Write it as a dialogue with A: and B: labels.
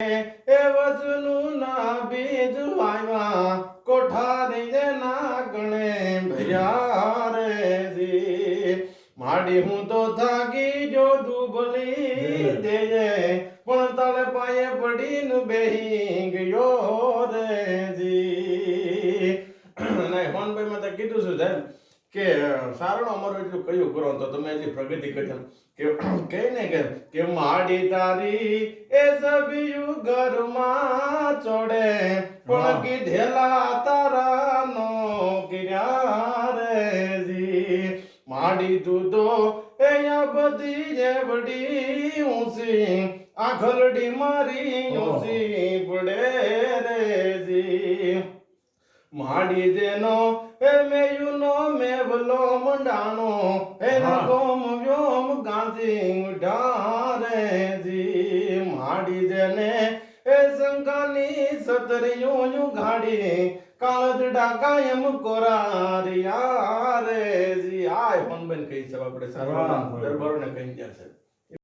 A: એ વસનું ના બીજ વાયવા કોઠારી ના ગણે ભૈયા રે જી. માડી હું તો થાકી જો દુબલી દેજે પણ તળ પાયે પડીને બેહી ગયો રે જી. નહીં હોનભાઈ મેં તો કીધું છું સાહેબ કે સારણો અમારું એટલું કયું કરો તો તમે એટલી પ્રગતિ કરજો. કે કહે ને કે કે માડી તારી એ સભિયું ઘરમાં ચોડે પણ કીધેલા તારા નો કિરારે જી. માડી દૂધો અહીંયા બધી જે વડી ઊંસી આખલડી મારી ઊંસી પડે રે માડી દેનો એ મેયુનો મેવલો મંડાણો એ. ગોમ વ્યોમ ગાંધી ઢારે જી માડી દેને એ શંકાની સતરિયું યુ ગાડી કાળજડા કાયમ કોરારિયા રે જી આય ફોન બેન કહી છે આપણે
B: વાહ.
A: સારા દરબારોને કહી ગયા છે